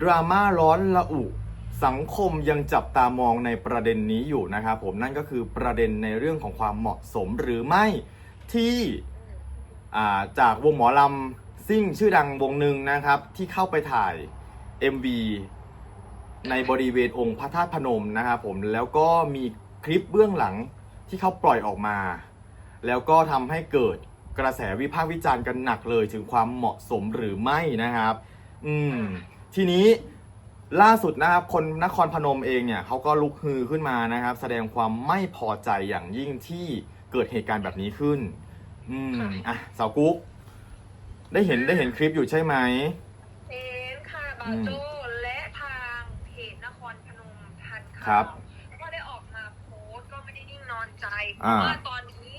ดราม่าร้อนระอุสังคมยังจับตามองในประเด็นนี้อยู่นะครับผมนั่นก็คือประเด็นในเรื่องของความเหมาะสมหรือไม่ที่จากวงหมอลำซิ่งชื่อดังวงหนึ่งนะครับ ที่เข้าไปถ่าย MV ในบริเวณองค์พระธาตุพนมนะครับผมแล้วก็มีคลิปเบื้องหลังที่เขาปล่อยออกมา แล้วก็ทำให้เกิดกระแสวิพากษ์วิจารณ์กันหนักเลยถึงความเหมาะสมหรือไม่นะครับ อืม ทีนี้ล่าสุดนะครับคนนครพนมเองเนี่ยเขาก็ลุกฮือขึ้นมานะครับ แสดงความไม่พอใจอย่างยิ่งที่เกิดเหตุการณ์แบบนี้ขึ้น อืมอะสาวกุ๊กได้เห็นได้เห็นคลิปอยู่ใช่ไหมเอ็นค่ะบาโจและทางเพจนครพนมทันครัข่าบ วก็ได้ออกมาโพสต์ก็ไม่ได้นิ่งนอนใจเพอ่าราะว่าตอนนี้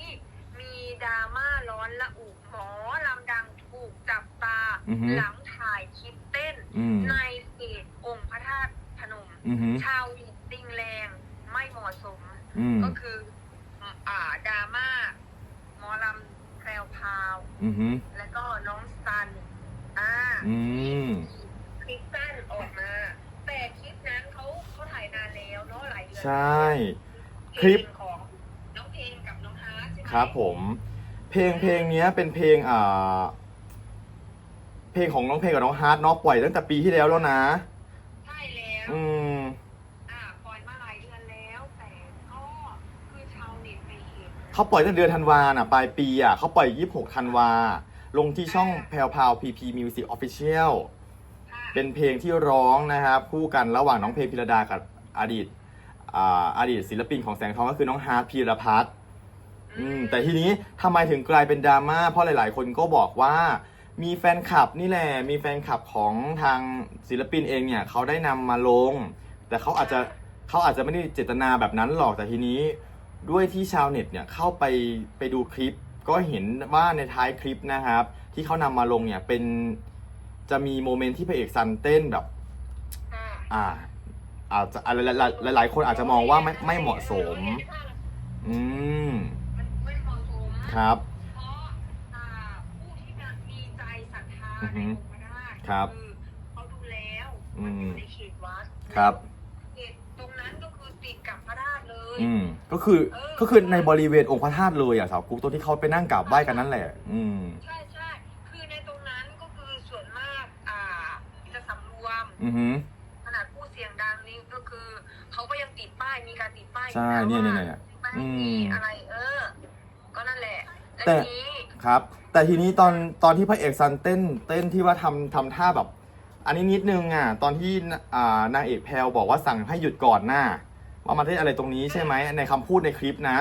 มีดราม่าร้อนละอุหมอลำดังถูกจับตาอือฮึหลังถ่ายคลิปเต้น อืม ในเพจองค์พระธาตุพนม อือฮึชาวเน็ตติงแรงไม่เหมาะสม อืม ก็คืออ่าดราม่าหมอลำแพรวพราว อือฮึแล้วก็น้องซัน อ่าอืม คลิปสั้นออกมา แต่คลิปนั้นเขาเขาถ่ายนานแล้วเนาะหลายเดือนใช่เพคลิลปงของน้องเพลงกับน้องฮาร์ทใช่ไหมครับผม เพลงเพลงเนี้ยเป็นเพลงอ่า เพลงของน้องเพลงกับน้องฮาร์ดเนาะปล่อยตั้งแต่ปีที่แล้วแล้วนะ ใช่แล้วอืม อ่าปล่อยมาหลายเดือนแล้ว แต่ก็คือชาวเน็ตไปเห็นเขาปล่อยตั้งเดือนธันวาน่ะปลายปีอะเขาปล่อย 26ธันวา ลงที่ช่องแพลวพาวพีพีมิวสิกออฟฟิเชียลค่ะเป็นเพลงที่ร้องนะครับคู่กันระหว่างน้องเพลงพิรดากับอดีตอ่าอดีตศิลปินของแสงทองก็คือน้องฮาร์ดพีรพัฒน์ อืมแต่ทีนี้ทำไมถึงกลายเป็นดราม่าเพราะหลาย ๆ คนก็บอกว่า มีแฟนคลับนี่แหละ มีแฟนคลับของทางศิลปินเองเนี่ยเขาได้นำมาลง แต่เขาอาจจะเขาอาจจะไม่ได้เจตนาแบบนั้นหรอกแต่ทีนี้ ด้วยที่ชาวเน็ตเนี่ยเข้าไปไปดูคลิป ก็เห็นว่าในท้ายคลิปนะครับ ที่เขานำมาลงเนี่ยเป็นจะมีโมเมนต์ที่พระเอกซันเต้นแบบ อ่าอ่า อาจจะอ่าหลายหลายหลายๆคนอาจจะมองว่าไม่ไม่เหมาะสม อืม มันไม่เหมาะสม ครับ เพราะอ่าผู้ที่มีใจศรัทธา อือฮึในองค์พระธาตุครับคือเขาดูแล้วอืมมันอยู่ในเขตวัดครับ เขตตรงนั้นก็คือติดกับพระธาตุเลยอืม ก็คือก็คือในบริเวณองค์พระธาตุเลยอะสาวกุ๊กตัวที่เขาไปนั่งกราบไหว้กันนั่นแหละ อืม ใช่ใช่คือในตรงนั้นก็คือส่วนมากอ่าจะสำรวม อือฮึขนาดผู้เสียงดังนี่ก็คือเขาก็ยังติดป้ายมีการติดป้ายใช่อยู่ะเนี่ยว่าเนี่ย ไม่ให้อืมีมอะไรเออ ก็นั่นแหละแล้วแต่ทีนี้ครับ แต่ทีนี้ตอนตอนที่พระเอกซันเต้นเต้นที่ว่าทำทำท่าแบบ อันนี้นิดนึงอะตอนที่อ่านางเอกแพลวบอกว่าสั่งให้หยุดก่อนหน้า ว่ามาเต้อะไรตรงนี้ใช่ไหมในคำพูดในคลิปนะ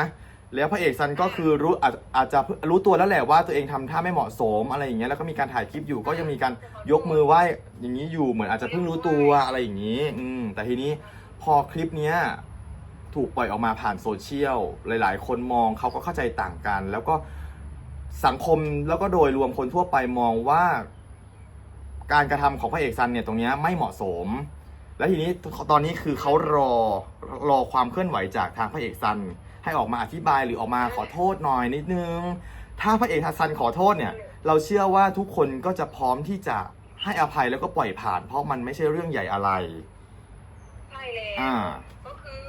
แล้วพระเอกซันก็คือรู้อาจอาจจะรู้ตัวแล้วแหละว่าตัวเองทำท่าไม่เหมาะสมอะไรอย่างเงี้ยแล้วก็มีการถ่ายคลิปอยู่ก็ยังมีการยกมือไหว้อย่างนี้อยู่เหมือนอาจจะเพิ่งรู้ตัวอะไรอย่างนี้ อืมแต่ทีนี้พอคลิปเนี้ย ถูกปล่อยออกมาผ่านโซเชียล หลาย ๆ คนมองเขาก็เข้าใจต่างกัน แล้วก็ สังคมแล้วก็โดยรวมคนทั่วไปมองว่า การกระทำของพระเอกซันเนี่ยตรงเนี้ยไม่เหมาะสม และทีนี้ตอนนี้คือเขารอรอความเคลื่อนไหวจากทางพระเอกซัน ให้ออกมาอธิบายหรือออกมาขอโทษหน่อยนิดนึง ถ้าพระเอกซันขอโทษเนี่ย เราเชื่อว่าทุกคนก็จะพร้อมที่จะให้อภัยแล้วก็ปล่อยผ่าน เพราะมันไม่ใช่เรื่องใหญ่อะไรใช่แล้วอ่าก็คือ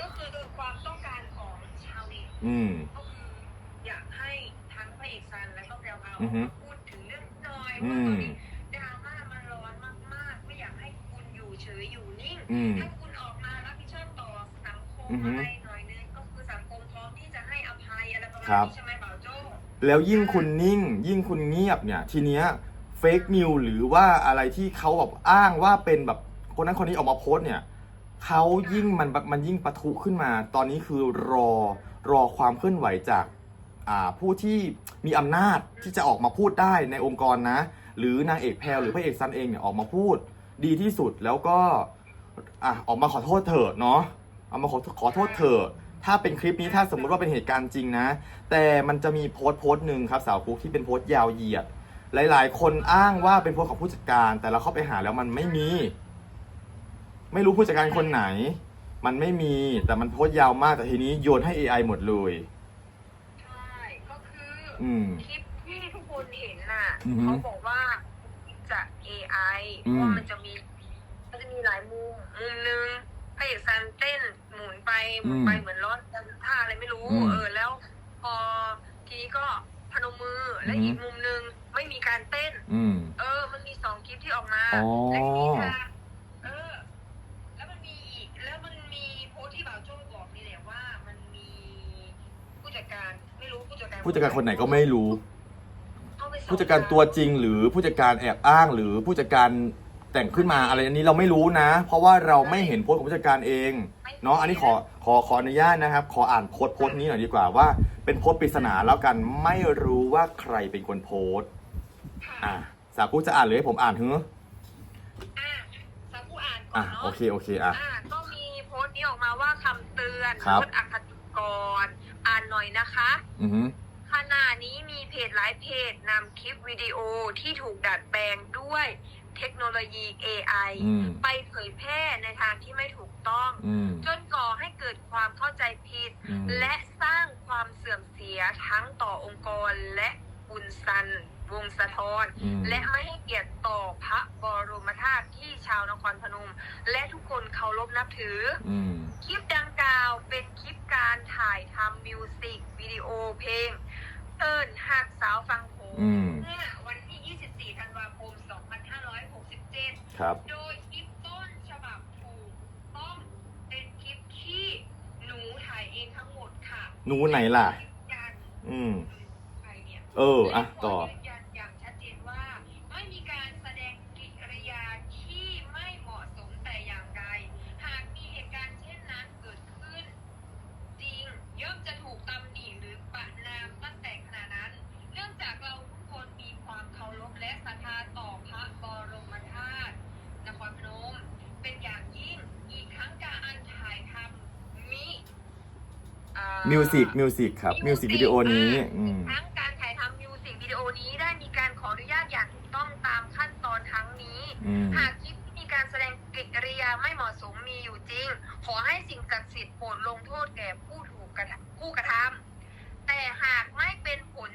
ก็คือความต้องการของชาวเน็ต อือฮึมาพูดถึงเรื่องหน่อยอืว่าตอนมนี้ดราม่ามันร้อนมากๆ ไม่อยากให้คุณอยู่เฉยอยู่นิ่ง อืม ถ้าคุณออกมารับผิดชอบต่อสังคมอือฮึอะไรหน่อยนึงก็คือสังคมพร้อมที่จะให้อภัยอะไรประมาณครับ นี้ใช่ไหมบ่าวโจ้แล้วยิ่งคุณนิ่ง ยิ่งคุณเงียบเนี่ย ทีเนี้ยเฟกนิวหรือว่าอะไรที่เขาแบบอ้างว่าเป็นแบบคนนั้นคนนี้ออกมาโพสต์เนี่ยเขายิ่งมันแบบมันยิ่งปะทุขึ้นมา ตอนนี้คือรอรอความเคลื่อนไหวจากอ่า ผู้ที่มีอำนาจที่จะออกมาพูดได้ในองค์กรนะ หรือนางเอกแพลหรือพระเอกซันเองเนี่ยออกมาพูดดีที่สุดแล้วก็อะออกมาขอโทษเถอะเนาะเอามาขอขอโทษเถอะถ้าเป็นคลิปนี้ถ้าสมมุติว่าเป็นเหตุการณ์จริงนะ แต่มันจะมีโพสต์โพสต์หนึ่งครับสาวคุกที่เป็นโพสต์ยาวเหยียด หลาย ๆ คนอ้างว่าเป็นโพสต์ของผู้จัดการ แต่เราเข้าไปหาแล้วมันไม่มี ไม่รู้ผู้จัดการคนไหน มันไม่มีแต่มันโพสต์ยาวมากแต่ทีนี้โยนให้ AI หมดเลย ออืม คลิปที่ทุกคนเห็นน่ะอือฮึเขาบอกว่าจาก AI อืม ว่ามันจะมีหลายมุมมุมหนึ่งพระเอกซันเต้นหมุนไปหมุนไปเหมือนร้อนท่าอะไรไม่รู้เออ แล้ว พอทีนี้ก็พนมมือและอีกมุมหนึ่งไม่มีการเต้น อืม เออ มันมีสองคลิปที่ออกมา อ๋อ และทีนี้ค่ะเออ แล้วมันมีอีก แล้วมันมีโพสต์ที่บ่าวโจ้บอกนี่แหละว่า มันมีผู้จัดการ ไม่รู้ ผู้จัดการผู้จัดการคนไหนก็ไม่รู้เข้าไปส่องผู้จัดการตัวจริงหรือผู้จัดการแอบอ้างหรือผู้จัดการแต่งขึ้นมาอะไรอันนี้เราไม่รู้นะ เพราะว่าเราไม่เห็นโพสต์ของผู้จัดการเองเนาะอันนี้ขอขอขออนุญาตนะครับ ขออ่านโพสต์โพสต์นี้หน่อยดีกว่าว่า เป็นโพสต์ปริศนาแล้วกันไม่รู้ว่าใครเป็นคนโพสต์ค่ะอะสากุจะอ่านหรือให้ผมอ่านเฮ้ออะสากูอ่านก่ออะนเนาะโอเคโอเคอะ อะก็มีโพสต์นี้ออกมาว่าคำเตือนครับ ลดอคติกรอ่านหน่อยนะคะ อือหือข ณะนี้มีเพจหลายเพจนำคลิปวิดีโอที่ถูกดัดแปลงด้วยเทคโนโลยี AI อืมไปเผยแพร่ในทางที่ไม่ถูกต้อง อืม จนก่อให้เกิดความเข้าใจผิด อืม และสร้างความเสื่อมเสียทั้งต่อองค์กรและบุญซัน วงสะท้อน อืม และไม่ให้เกียรติต่อพระบรมธาตุที่ชาวนครพนม และทุกคนเคารพนับถือ อืม คลิปดังกล่าวเป็นคลิปการถ่ายทำมิวสิกวิดีโอเพลง เอิญหักสาวฟังโขงอืม เมื่อวันที่ 24 ธันวาคม 2567 ครับ โดยคลิปต้นฉบับถูกต้องเป็นคลิปที่หนูถ่ายเองทั้งหมดค่ะหนูไหนล่ะยืนยันอืมใครเนี่ยเออ อะ ต่อและขยืนยันอย่างชัดเจนว่า ไม่มีการแสดงกิริยาที่ไม่เหมาะสมแต่อย่างใด หากมีเหตุการณ์เช่นนั้นเกิดขึ้น จริงย่อมจะถูกตำหนิหรือประนามตั้งแต่ขณะนั้น เนื่องจากเราทุกคนมีความเคารพและศรัทธาต่อพระบรมธาตุนครพนม เป็นอย่างยิ่งอีกครั้งการถ่ายทำมิอ่า มิวสิกมิวสิกครับมิวสิกวิดีโอนี้อืมทั้งการถ่ายทำมิวสิกวิดีโอนี้ได้มีการขออนุญาตอย่างถูกต้องตามขั้นตอนทั้งนี้ อืม หากคลิปที่มีการแสดงกิริยาไม่เหมาะสมมีอยู่จริง ขอให้สิ่งศักดิ์สิทธิ์โปรดลงโทษแก่ผู้ถูกกระทำผู้กระทำแต่หากไม่เป็นผล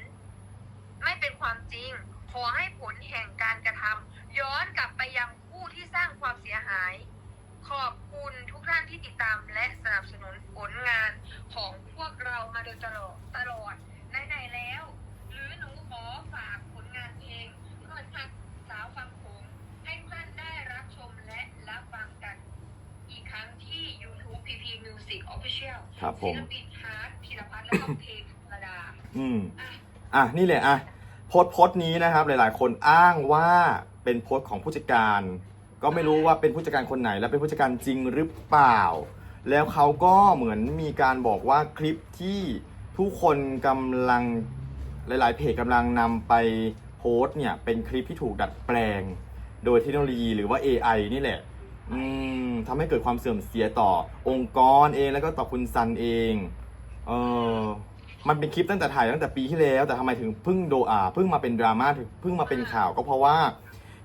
ไม่เป็นความจริง ขอให้ผลแห่งการกระทำย้อนกลับไปยังผู้ที่สร้างความเสียหาย ขอบคุณทุกท่านที่ติดตามและสนับสนุนผลงานของพวก เรามาโดยตลอดตลอดไหนๆแล้ว หรือหนูขอฝากผลงานเพลงเพื่อนทักสาวฟังโขงให้ทุกท่านได้รับชมและรับฟังกัน อีกครั้งที่ YouTube PP Music Official ครับผศิมลปินฮาร์ดพิรพัฒน์และก็เพลงระดาอืม อะ อะ นี่แหละอะโพสต์โพสต์นี้นะครับ หลาย ๆ คนอ้างว่าเป็นโพสต์ของผู้จัดการ ก็ไม่รู้ว่าเป็นผู้จัดการคนไหน และเป็นผู้จัดการจริงหรือเปล่า แล้วเขาก็เหมือนมีการบอกว่าคลิปที่ทุกคนกำลังหลาย ๆ เพจกำลังนำไปโพสเนี่ยเป็นคลิปที่ถูกดัดแปลง โดยเทคโนโลยีหรือว่า AI นี่แหละทำให้เกิดความเสื่อมเสียต่อองค์กรเองแล้วก็ต่อคุณซันเองเออมันเป็นคลิปตั้งแต่ถ่ายตั้งแต่ปีที่แล้ว แต่ทำไมถึงเพิ่งโดอาเพิ่งมาเป็นดราม่าถึงเพิ่งมาเป็นข่าวก็เพราะว่า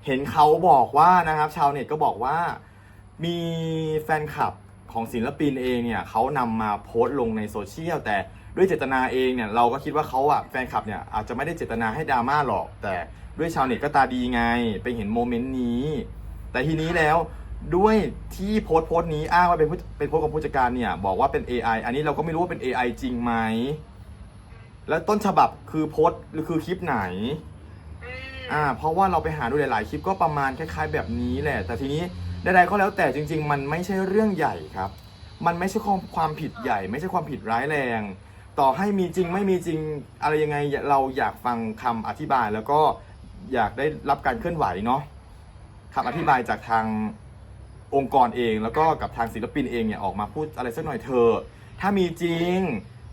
เห็นเขาบอกว่านะครับ ชาวเน็ตก็บอกว่า มีแฟนคลับ ของศิลปินเองเนี่ยเขานำมาโพสต์ลงในโซเชียลแต่ด้วยเจตนาเองเนี่ยเราก็คิดว่าเขาอะแฟนคลับเนี่ยอาจจะไม่ได้เจตนาให้ดราม่าหรอก แต่ด้วยชาวเน็ตก็ตาดีไง ไปเห็นโมเมนต์นี้ แต่ทีนี้แล้วด้วยที่โพสต์โพสต์นี้อ้างว่าเป็นเป็นโพสต์ของผู้จัดการเนี่ย บอกว่าเป็น AI อันนี้เราก็ไม่รู้ว่าเป็น AI จริงไหมแล้วต้นฉบับคือโพสต์หรือคือคลิปไหนอืมอ่าเพราะว่าเราไปหาดูหลาย ๆ คลิปก็ประมาณคล้าย ๆ แบบนี้แหละ แต่ทีนี้ ใดๆก็แล้วแต่จริง ๆ มันไม่ใช่เรื่องใหญ่ครับ มันไม่ใช่ความความผิดใหญ่ ไม่ใช่ความผิดร้ายแรง ต่อให้มีจริงไม่มีจริงอะไรยังไงเราอยากฟังคำอธิบายแล้วก็อยากได้รับการเคลื่อนไหวเนาะคำอธิบายจากทางองค์กรเอง แล้วก็กับทางศิลปินเองเนี่ยออกมาพูดอะไรสักหน่อยเถอะถ้ามีจริง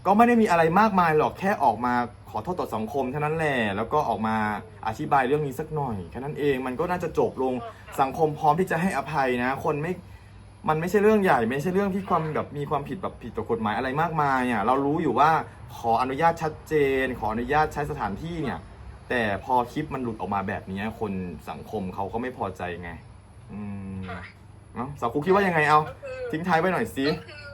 ก็ไม่ได้มีอะไรมากมายหรอกแค่ออกมาขอโทษต่อสังคมเท่านั้นแหละแล้วก็ออกมาอธิบายเรื่องนี้สักหน่อยแค่นั้นเองมันก็น่าจะจบลงสังคมพร้อมที่จะให้อภัยนะ คนไม่มันไม่ใช่เรื่องใหญ่ ไม่ใช่เรื่องที่ความแบบมีความผิดแบบผิดต่อกฎหมายอะไรมากมายอะเรารู้อยู่ว่าขออนุญาตชัดเจน ขออนุญาตใช้สถานที่เนี่ย แต่พอคลิปมันหลุดออกมาแบบนี้คนสังคมเขาก็ไม่พอใจไง อืมค่ะเอ้าสาวครูคิดว่ายังไงเอาก็คือทิ้งท้ายไว้หน่อยสิก็คือ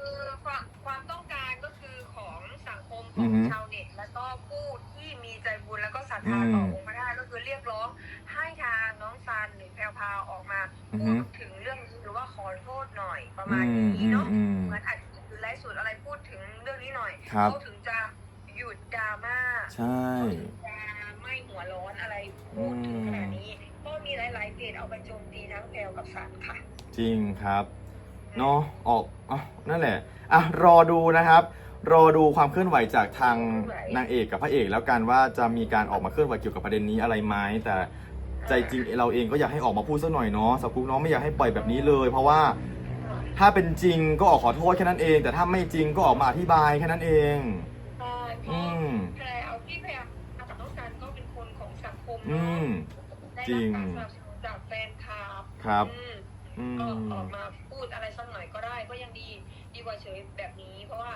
ความความต้องการก็คือของสังคม ขอือองฮึชาวเน็ตแล้วก็ผู้ที่มีใจบุญแล้วก็ศรัทธาต่อองค์พระธาตุก็คือเรียกร้องให้ทางน้องซันหรือแพรวพราวออกมาอือพูฮึดถึงเรื่องนี้หรือว่าขอโทษหน่อยประอืมาณมนี้อืมเนาะอืม เหมือนอาจจะคือไลฟ์สดอะไรพูดถึงเรื่องนี้หน่อยครับ เขาถึงจะหยุดดราม่า ใช่ จะไม่หัวร้อนอะไรพูดถึงขนาดนี้ ก็มีหลาย ๆเพจเอาไปโจมตีทั้งแพลวกับสันค่ะจริงครับ เนาะออกอ๋อนั่นแหละ อะ รอดูนะครับ รอดูความเคลื่อนไหวจากทางนางเอกกับพระเอกแล้วกันว่าจะมีการออกมาเคลื่อนไหวเกี่ยวกับประเด็นนี้อะไรไหมแต่ใจจริงเราเองก็อยากให้ออกมาพูดสักหน่อยเนาะสักกุ๊กเนาะไม่อยากให้ปล่อยแบบนี้เลย เพราะว่าถ้าเป็นจริงก็ออกขอโทษแค่นั้นเอง แต่ถ้าไม่จริงก็ออกมาอธิบายแค่นั้นเอง ใช่เพอืราะม แพลวพี่แพลวกับน้องสันก็เป็นคนของสังคมอืเนาะม ได้จริรับงการสนับสนุนจากแฟนคลับครับ อืม อืก็ม ออกมาพูดอะไรสักหน่อยก็ได้ก็ยังดีดีกว่าเฉยแบบนี้ เพราะว่า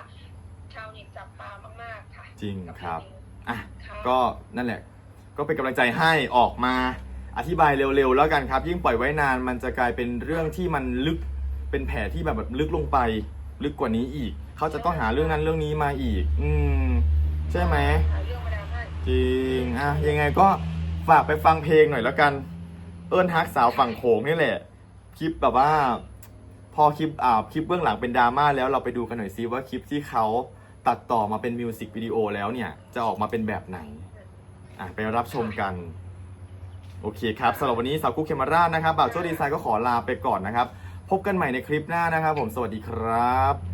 ชาวเน็ตจับตามากๆค่ะจริงกับครับเองอะค่ะ ก็นั่นแหละ ก็เป็นกำลังใจให้ออกมาอธิบายเร็วๆ แล้วกันครับ ยิ่งปล่อยไว้นานมันจะกลายเป็นเรื่องที่มันลึกเป็นแผลที่แบบแบบลึกลงไป ลึกกว่านี้อีก เขาจะต้องหาเรื่องนั้นเรื่องนี้มาอีก อืม ใช่ไหมหาเรื่องมาดราม่าจริงอะยังไงก็ฝากไปฟังเพลงหน่อยแล้วกัน เอิญฮักสาวฝั่งโขงนี่แหละ คลิปแบบว่า พอคลิปอ่าคลิปเบื้องหลังเป็นดราม่าแล้วเราไปดูกันหน่อยซิว่าคลิปที่เขา ตัดต่อมาเป็นมิวสิกวิดีโอแล้วเนี่ย จะออกมาเป็นแบบไหน อะ ไปรับชมกัน โอเคครับสำหรับวันนี้สาวคุกเคมาราชนะครับบ่าวโจ้ดีไซน์ก็ขอลาไปก่อนนะครับ พบกันใหม่ในคลิปหน้านะครับผมสวัสดีครับ